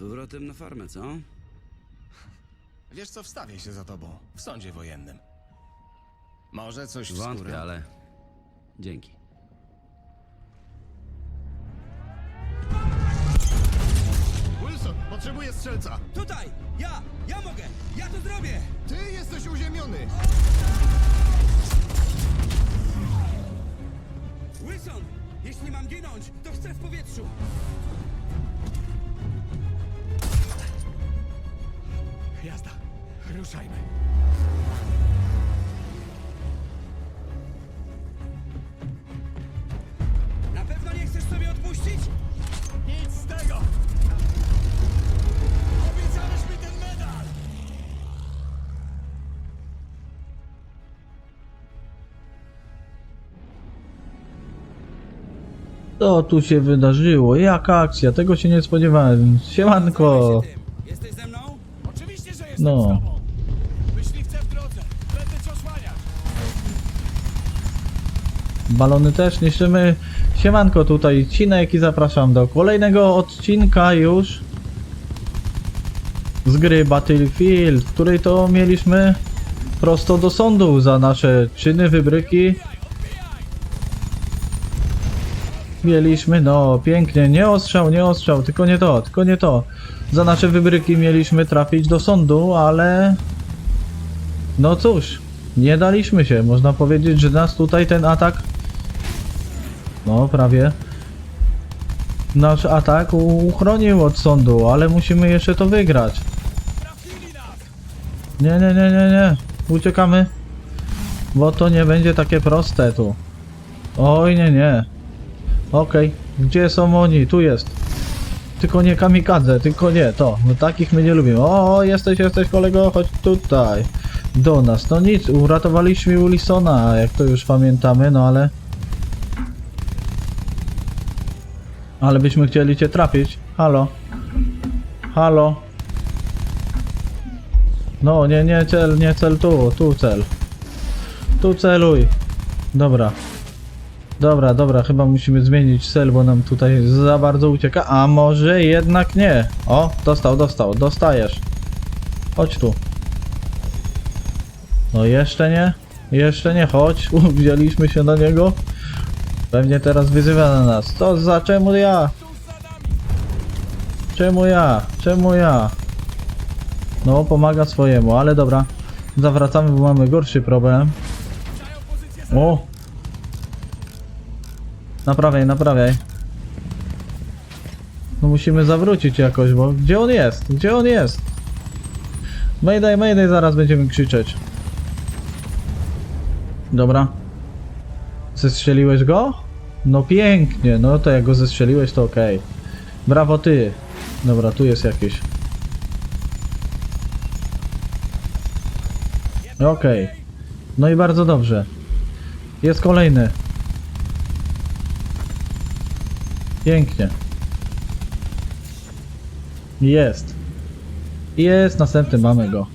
powrotem na farmę, co? Wiesz co, wstawię się za tobą w sądzie wojennym. Może coś w Wątpię, skórę. ale... Dzięki. Wilson, potrzebuję strzelca. Tutaj! Ja! Ja mogę! Ja to zrobię! Ty jesteś uziemiony. Wilson! Jeśli mam ginąć, to chcę w powietrzu! Jazda. Ruszajmy. Na pewno nie chcesz sobie odpuścić? Nic z tego. Obiecałeś mi ten medal. Co tu się wydarzyło? Jaka akcja? Tego się nie spodziewałem. Siemanko! Się tym. Jestem No. z tobą. Myśliwce w drodze. Będę cię osłaniać. Balony też niszczymy. Siemanko tutaj, Cinek i zapraszam do kolejnego odcinka już z gry Battlefield, w której to mieliśmy prosto do sądu za nasze czyny, wybryki. Mieliśmy, no pięknie, nie ostrzał, nie ostrzał, tylko nie to, tylko nie to. Za nasze wybryki mieliśmy trafić do sądu, ale no cóż, nie daliśmy się. Można powiedzieć, że nas tutaj ten atak no, prawie. Nasz atak uchronił od sądu, ale musimy jeszcze to wygrać. Nie, nie, nie, nie, nie. Uciekamy. Bo to nie będzie takie proste tu. Oj, nie, nie. Okej, gdzie są oni? Tu jest. Tylko nie kamikadze, tylko nie to. No takich my nie lubimy. O, jesteś, jesteś kolego, chodź tutaj. Do nas. No nic, uratowaliśmy Wilsona, jak to już pamiętamy, no ale... Ale byśmy chcieli cię trafić. Halo. Halo. No, nie, nie cel, nie cel tu, tu cel. Tu celuj. Dobra. Dobra, dobra, chyba musimy zmienić cel, bo nam tutaj za bardzo ucieka. A może jednak nie. O, dostał, dostał, dostajesz. Chodź tu. No jeszcze nie. Jeszcze nie, chodź. Wzięliśmy się do niego. Pewnie teraz wyzywa na nas. To za czemu ja? Czemu ja? Czemu ja? No, pomaga swojemu, ale dobra. Zawracamy, bo mamy gorszy problem. O! Naprawiaj, naprawiaj. No musimy zawrócić jakoś, bo gdzie on jest? Gdzie on jest? Mayday, mayday, zaraz będziemy krzyczeć. Dobra. Zestrzeliłeś go? No pięknie, no to jak go zestrzeliłeś to okej. Brawo ty. Dobra, tu jest jakiś. Okej. No i bardzo dobrze. Jest kolejny. Pięknie. Jest. Jest, następny, mamy go.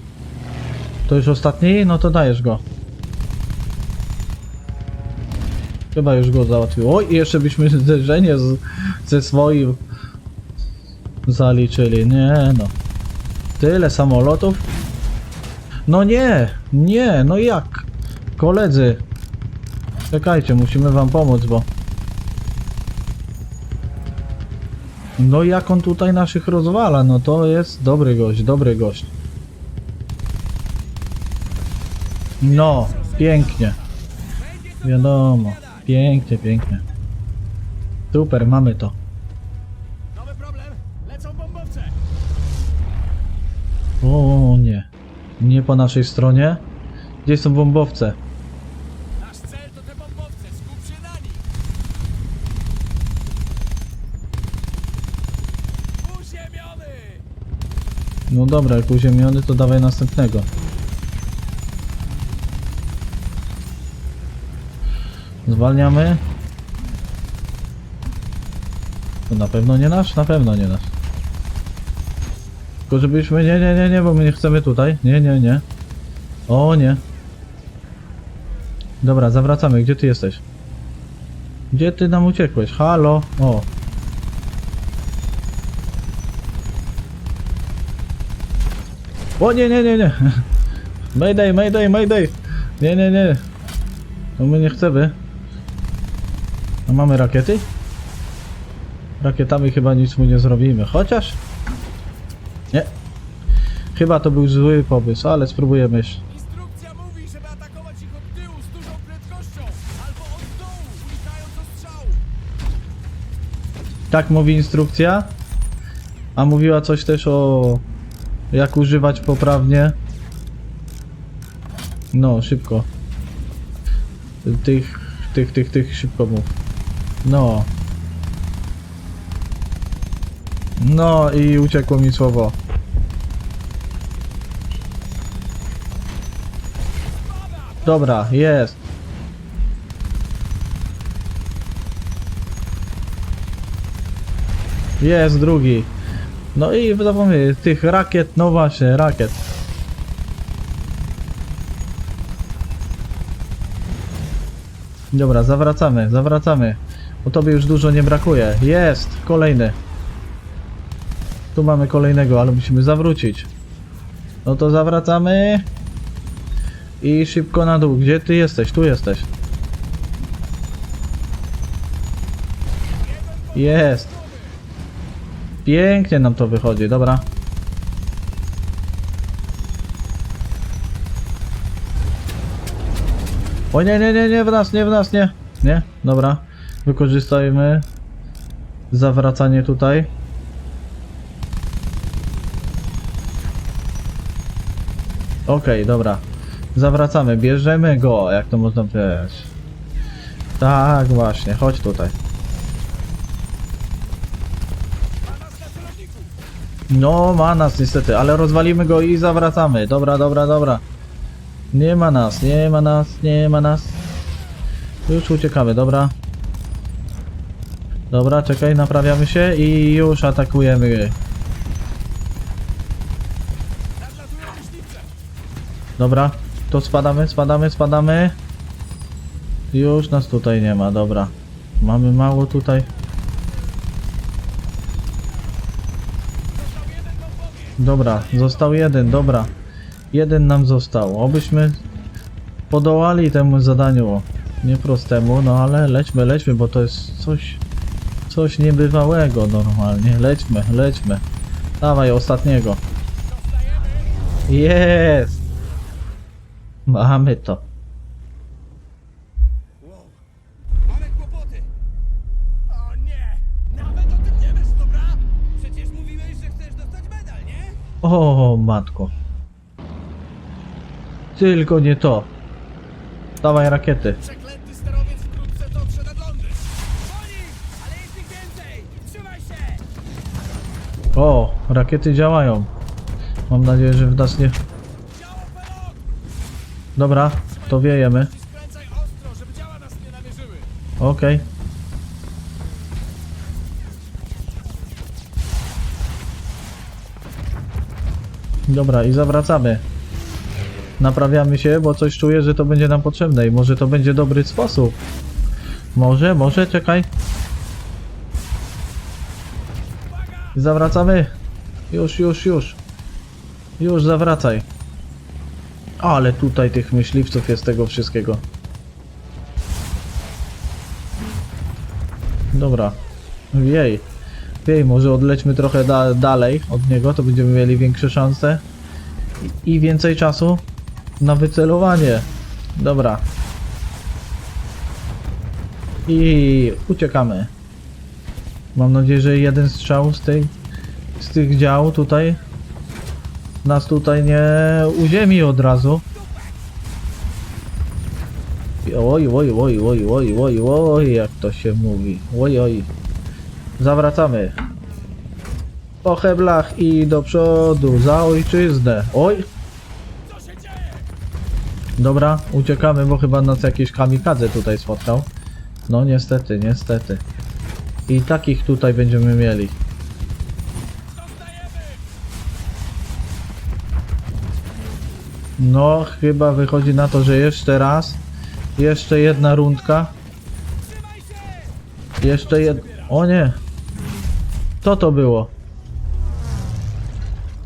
To już ostatni? No to dajesz go. Chyba już go załatwił. Oj, jeszcze byśmy zderzenie z, ze swoim zaliczyli. Nie no. Tyle samolotów. No nie, nie, no jak? Koledzy. Czekajcie, musimy wam pomóc, bo... No jak on tutaj naszych rozwala, no to jest dobry gość, dobry gość. No, pięknie. Wiadomo, pięknie, pięknie. Super, mamy to. Nowy problem. Lecą bombowce. O nie, nie po naszej stronie. Gdzie są bombowce? Nasz cel to te bombowce. Skup się na nich. Uziemiony. No dobra, jak uziemiony, to dawaj następnego. Zwalniamy. To na pewno nie nasz? Na pewno nie nasz. Tylko żebyśmy... Nie, nie, nie, nie, bo my nie chcemy tutaj. Nie, nie, nie. O nie. Dobra, zawracamy. Gdzie ty jesteś? Gdzie ty nam uciekłeś? Halo? O. O nie, nie, nie, nie. Mayday, mayday, mayday. Nie, nie, nie. No my nie chcemy. A mamy rakiety? Rakietami chyba nic mu nie zrobimy. Chociaż... Nie. Chyba to był zły pomysł, ale spróbujemy jeszcze. Instrukcja mówi, żeby atakować ich od tyłu z dużą prędkością, albo od dołu, unikając ostrzału. Tak mówi instrukcja. A mówiła coś też o jak używać poprawnie. No, szybko. Tych, tych, tych, tych, szybko mów. No. No i uciekło mi słowo. Dobra, jest. Jest drugi. No i zapomnę, tych rakiet, no właśnie, rakiet. Dobra, zawracamy, zawracamy. Bo tobie już dużo nie brakuje. Jest, kolejny. Tu mamy kolejnego, ale musimy zawrócić. No to zawracamy. I szybko na dół. Gdzie ty jesteś? Tu jesteś. Jest. Pięknie nam to wychodzi, dobra. O nie, nie, nie, nie w nas, nie w nas, nie. Nie, dobra. Wykorzystajmy zawracanie tutaj. Okej, dobra. Zawracamy, bierzemy go, jak to można powiedzieć. Tak, właśnie, chodź tutaj. A nas na celowniku. No, ma nas niestety, ale rozwalimy go i zawracamy. Dobra, dobra, dobra. Nie ma nas, nie ma nas, nie ma nas. Już uciekamy, dobra. Dobra, czekaj, naprawiamy się i już atakujemy. Dobra, to spadamy, spadamy, spadamy. Już nas tutaj nie ma, dobra. Mamy mało tutaj. Został jeden bombowiec. Dobra, został jeden, dobra. Jeden nam został. Obyśmy podołali temu zadaniu. Nieprostemu, no ale lećmy, lećmy, bo to jest coś, coś niebywałego normalnie. Lećmy, lećmy. Dawaj, ostatniego. Jest! Mamy to. O, matko. Tylko nie to. Dawaj rakiety. Przeklęty sterowiec wkrótce dotrze nad Londyn. Oni! Ale jest ich więcej! Trzymaj się! O, rakiety działają. Mam nadzieję, że w nas nie... Pelot! Dobra, to wiejemy. I skręcaj ostro, żeby działa nas nie namierzyły. Okej. Dobra, i zawracamy. Naprawiamy się, bo coś czuję, że to będzie nam potrzebne i może to będzie dobry sposób. Może, może, czekaj. Zawracamy. Już, już, już. Już zawracaj. Ale tutaj tych myśliwców jest tego wszystkiego. Dobra. Wiej. Może odlećmy trochę da dalej od niego, to będziemy mieli większe szanse. I, I więcej czasu na wycelowanie. Dobra. I uciekamy. Mam nadzieję, że jeden strzał z tej z tych dział tutaj nas tutaj nie uziemi od razu. Oj, oj, oj, oj, oj, oj, oj, jak to się mówi. Oj, oj. Zawracamy. Po heblach i do przodu, za ojczyznę. Oj, dobra, uciekamy, bo chyba nas jakiś kamikadze tutaj spotkał. No niestety, niestety. I takich tutaj będziemy mieli. No, chyba wychodzi na to, że jeszcze raz. Jeszcze jedna rundka. Jeszcze jed... O nie! Co to było?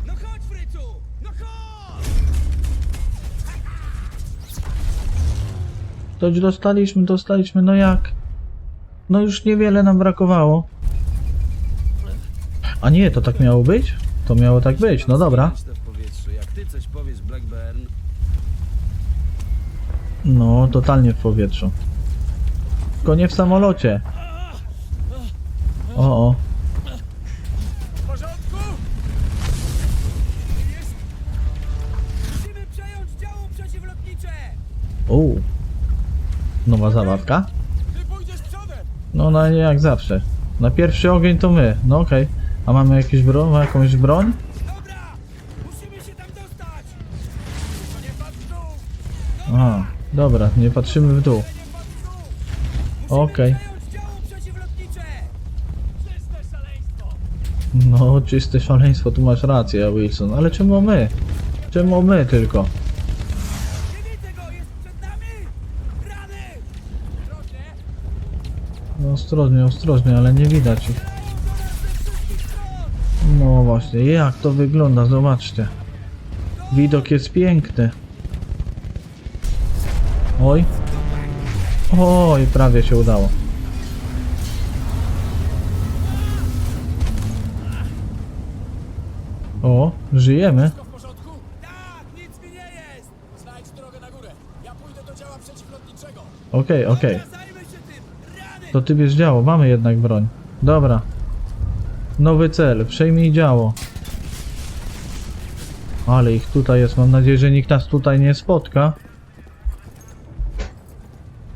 No chodź, No chodź! Dostaliśmy, dostaliśmy, no jak? No już niewiele nam brakowało. A nie, to tak miało być? To miało tak być, no dobra. No, totalnie w powietrzu. Tylko nie w samolocie. O, o. Nowa zabawka? No, no jak zawsze. Na pierwszy ogień to my. No okej. A mamy jakieś broń? jakąś broń? Aha, dobra, nie patrzymy w dół. Okej. Szaleństwo! No, czyste szaleństwo, tu masz rację, Wilson. Ale czemu my? Czemu my tylko? Ostrożnie, ostrożnie, ale nie widać ich. No właśnie, jak to wygląda, zobaczcie. Widok jest piękny. Oj. Oj, prawie się udało. O, żyjemy. Tak! Działa przeciwlotniczego. Okej, okej. To ty bierz działo, mamy jednak broń. Dobra. Nowy cel, przejmij działo. Ale ich tutaj jest, mam nadzieję, że nikt nas tutaj nie spotka.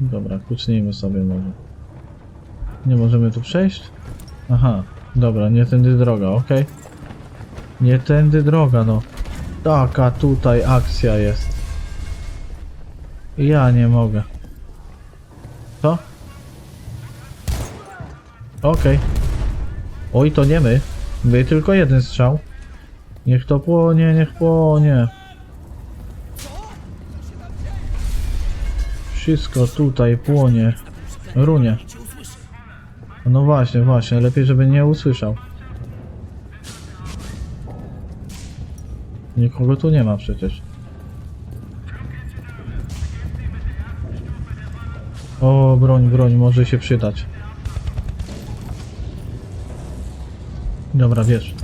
Dobra, kucnijmy sobie może. Nie możemy tu przejść? Aha, dobra, nie tędy droga, okej. Nie tędy droga, no. Taka tutaj akcja jest. Ja nie mogę. Okej. Oj, to nie my. My tylko jeden strzał. Niech to płonie, niech płonie. Wszystko tutaj płonie. Runie. No właśnie, właśnie. Lepiej, żeby nie usłyszał. Nikogo tu nie ma przecież. O, broń, broń, może się przydać. Dobra, wiesz.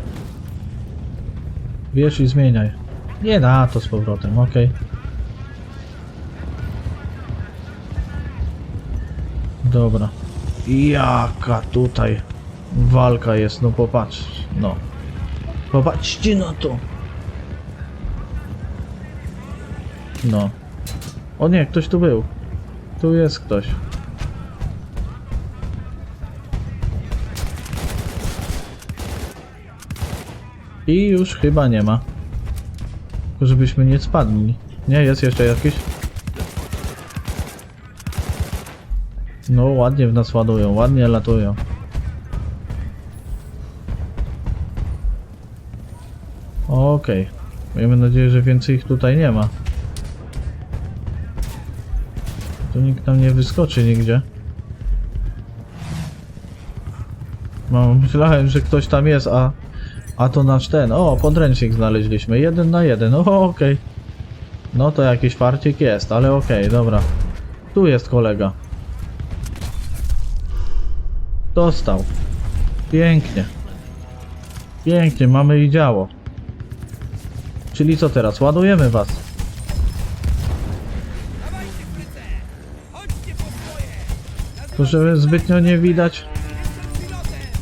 Wiesz i zmieniaj. Nie na to z powrotem, okej. Dobra. Jaka tutaj walka jest, no popatrz, no. Popatrzcie na to. No. O nie, ktoś tu był. Tu jest ktoś. I już chyba nie ma. Tylko żebyśmy nie spadli. Nie, jest jeszcze jakiś. No ładnie w nas ładują, ładnie latują. Okej. Miejmy nadzieję, że więcej ich tutaj nie ma. Tu nikt nam nie wyskoczy nigdzie. No, myślałem, że ktoś tam jest, a... A to nasz ten. O, podręcznik znaleźliśmy. Jeden na jeden. O, okej. No to jakiś farcik jest, ale okej, dobra. Tu jest kolega. Dostał. Pięknie. Pięknie, mamy i działo. Czyli co teraz? Ładujemy was. Tylko, że zbytnio nie widać,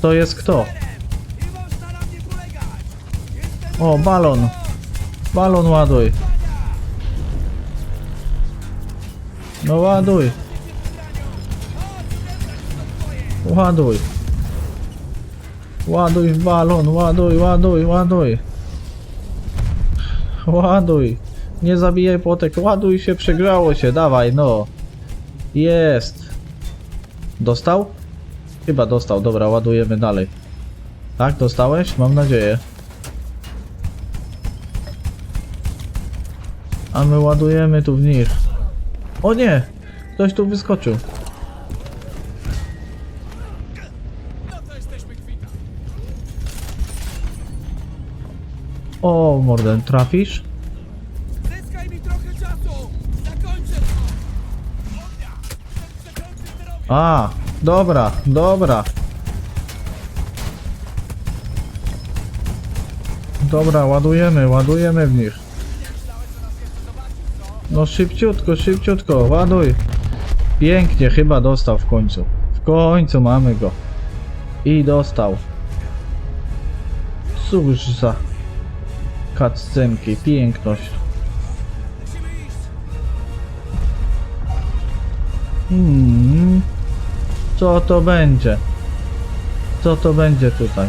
to jest kto. O, balon. Balon ładuj. No ładuj. Ładuj. Ładuj w balon, ładuj, ładuj, ładuj. Ładuj. Nie zabijaj płotek, ładuj się, przegrało się, dawaj, no. Jest. Dostał? Chyba dostał, dobra, ładujemy dalej. Tak, dostałeś? Mam nadzieję. A my ładujemy tu w nich. O nie! Ktoś tu wyskoczył. O, morden, trafisz? Zyskaj mi trochę czasu! Zakończę to! Ognia! A, dobra, dobra. Dobra, ładujemy, ładujemy w nich. No szybciutko, szybciutko, ładuj. Pięknie, chyba dostał w końcu. W końcu mamy go. I dostał. Cóż za cutscenki, piękność. Hmm. Co to będzie? Co to będzie tutaj?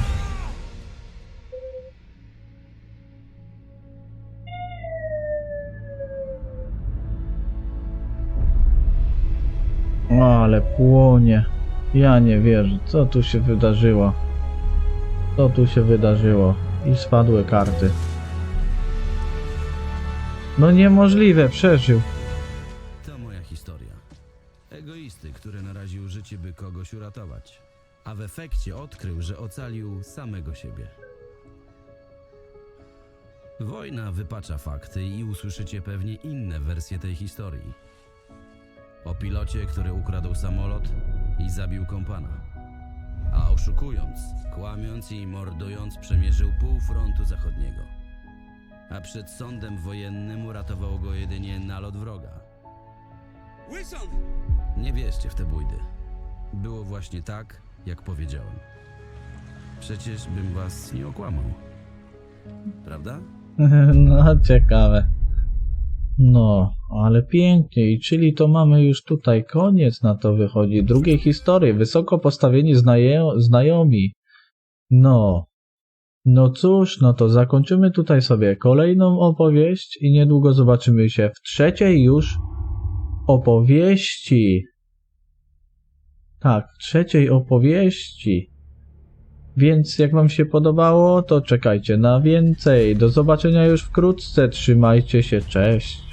Ale płonie. Ja nie wierzę. Co tu się wydarzyło? Co tu się wydarzyło? I spadły karty. No niemożliwe, przeżył. To moja historia. Egoisty, który naraził życie, by kogoś uratować. A w efekcie odkrył, że ocalił samego siebie. Wojna wypacza fakty i usłyszycie pewnie inne wersje tej historii. O pilocie, który ukradł samolot i zabił kompana. A oszukując, kłamiąc i mordując, przemierzył pół frontu zachodniego. A przed sądem wojennym uratował go jedynie nalot wroga. Wilson! Nie wierzcie w te bójdy. Było właśnie tak, jak powiedziałem. Przecież bym was nie okłamał. Prawda? No, ciekawe. No, ale pięknie. I czyli to mamy już tutaj koniec na to wychodzi. Drugiej historii. Wysoko postawieni znaje- znajomi. No. No cóż, no to zakończymy tutaj sobie kolejną opowieść i niedługo zobaczymy się w trzeciej już opowieści. Tak, w trzeciej opowieści. Więc jak Wam się podobało, to czekajcie na więcej. Do zobaczenia już wkrótce. Trzymajcie się, cześć.